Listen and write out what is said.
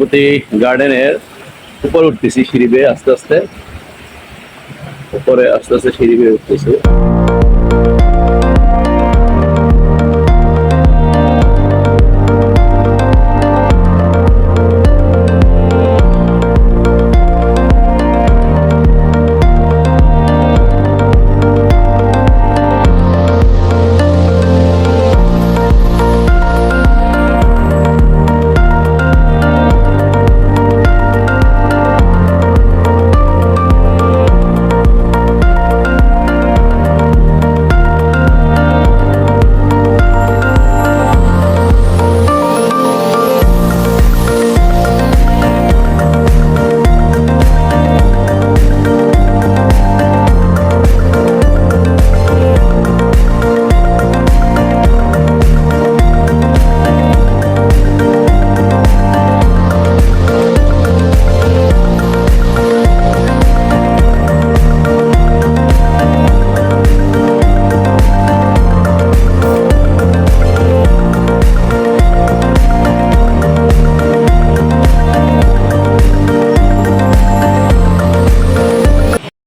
প্রজাপতি গার্ডেনের উপরে উঠতেছি সিঁড়ি বেয়ে আস্তে আস্তে। উপরে আস্তে আস্তে সিঁড়ি বেয়ে উঠতেছি।